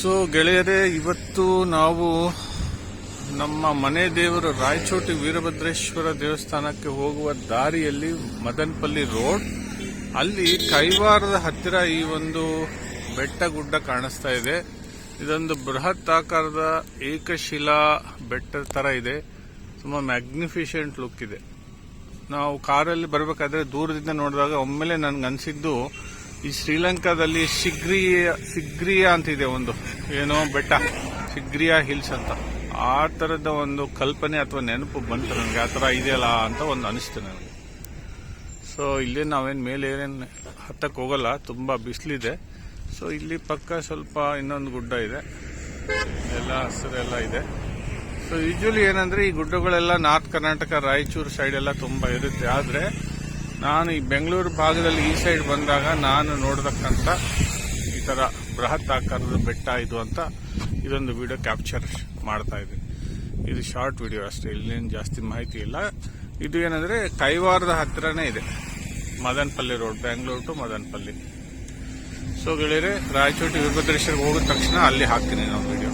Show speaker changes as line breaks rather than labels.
So ಗೆಳೆಯರೇ, ಇವತ್ತು ನಾವು ನಮ್ಮ ಮನೆ ದೇವರು ರಾಯಚೋಟಿ ವೀರಭದ್ರೇಶ್ವರ ದೇವಸ್ಥಾನಕ್ಕೆ ಹೋಗುವ ದಾರಿಯಲ್ಲಿ ಮದನ್ಪಲ್ಲಿ ರೋಡ್. ಅಲ್ಲಿ ಕೈವಾರದ ಹತ್ತಿರ ಈ ಒಂದು ಬೆಟ್ಟ ಗುಡ್ಡ ಕಾಣಿಸ್ತಾ ಇದೆ. ಇದೊಂದು ಬೃಹತ್ ಆಕಾರದ ಏಕಶಿಲಾ ಬೆಟ್ಟದ ತರ ಇದೆ. ತುಂಬಾ ಮ್ಯಾಗ್ನಿಫಿಷೆಂಟ್ ಲುಕ್ ಇದೆ. ನಾವು ಕಾರಲ್ಲಿ ಬರಬೇಕಾದ್ರೆ ದೂರದಿಂದ ನೋಡಿದಾಗ ಒಮ್ಮೆಲೆ ನನ್ಗೆ ಈ ಶ್ರೀಲಂಕಾದಲ್ಲಿ ಸಿಗ್ರಿಯ ಅಂತ ಅಂತಿದೆ ಒಂದು. ಏನೋ ಬೆಟ್ಟ. ಸಿಗ್ರಿಯಾ ಹಿಲ್ಸ್ ಅಂತ. ಆ ತರದ ಒಂದು ಕಲ್ಪನೆ ಅಥವಾ ನೆನಪು ಬಂತು ನನಗೆ. ಆ ತರ ಇದೆಯಲ್ಲ ಅಂತ ಒಂದು ಅನಿಸ್ತು ನನಗೆ. ಸೊ ಇಲ್ಲಿ ನಾವೇನು ಮೇಲೆ ಏನೇನು ಹತ್ತಕ್ಕೆ ಹೋಗಲ್ಲ. ತುಂಬಾ ಬಿಸಿಲಿದೆ. ಸೊ ಇಲ್ಲಿ ಪಕ್ಕ ಸ್ವಲ್ಪ ಇನ್ನೊಂದು ಗುಡ್ಡ ಇದೆ. ಎಲ್ಲ ಹಸಿರೆಲ್ಲ ಇದೆ. ಸೊ ಯೂಶ್ವಲಿ ಏನಂದ್ರೆ ಈ ಗುಡ್ಡಗಳೆಲ್ಲ ನಾರ್ತ್ ಕರ್ನಾಟಕ, ರಾಯಚೂರು ಸೈಡ್ ತುಂಬ ತುಂಬಾ ಇರುತ್ತೆ. ಆದ್ರೆ ನಾನು ಈ ಬೆಂಗಳೂರು ಭಾಗದಲ್ಲಿ ಈ ಸೈಡ್ ಬಂದಾಗ ನಾನು ನೋಡತಕ್ಕಂಥ ಈ ಥರ ಬೃಹತ್ ಆಕಾರದ ಬೆಟ್ಟ ಇದು ಅಂತ ಇದೊಂದು ವಿಡಿಯೋ ಕ್ಯಾಪ್ಚರ್ ಮಾಡ್ತಾ ಇದ್ದೀನಿ. ಇದು ಶಾರ್ಟ್ ವಿಡಿಯೋ ಅಷ್ಟೇ, ಇಲ್ಲೇನು ಜಾಸ್ತಿ ಮಾಹಿತಿ ಇಲ್ಲ. ಇದು ಏನಂದ್ರೆ ಕೈವಾರದ ಹತ್ತಿರನೇ ಇದೆ. Madanapalle road Bengaluru to Madanapalle. So ಗೆಳೆಯರೆ ರಾಯಚೂರು ವೀರಭದ್ರೇಶ್ವರಿಗೆ ಹೋಗಿದ ತಕ್ಷಣ ಅಲ್ಲಿ ಹಾಕ್ತೀನಿ ನಾವು ವಿಡಿಯೋ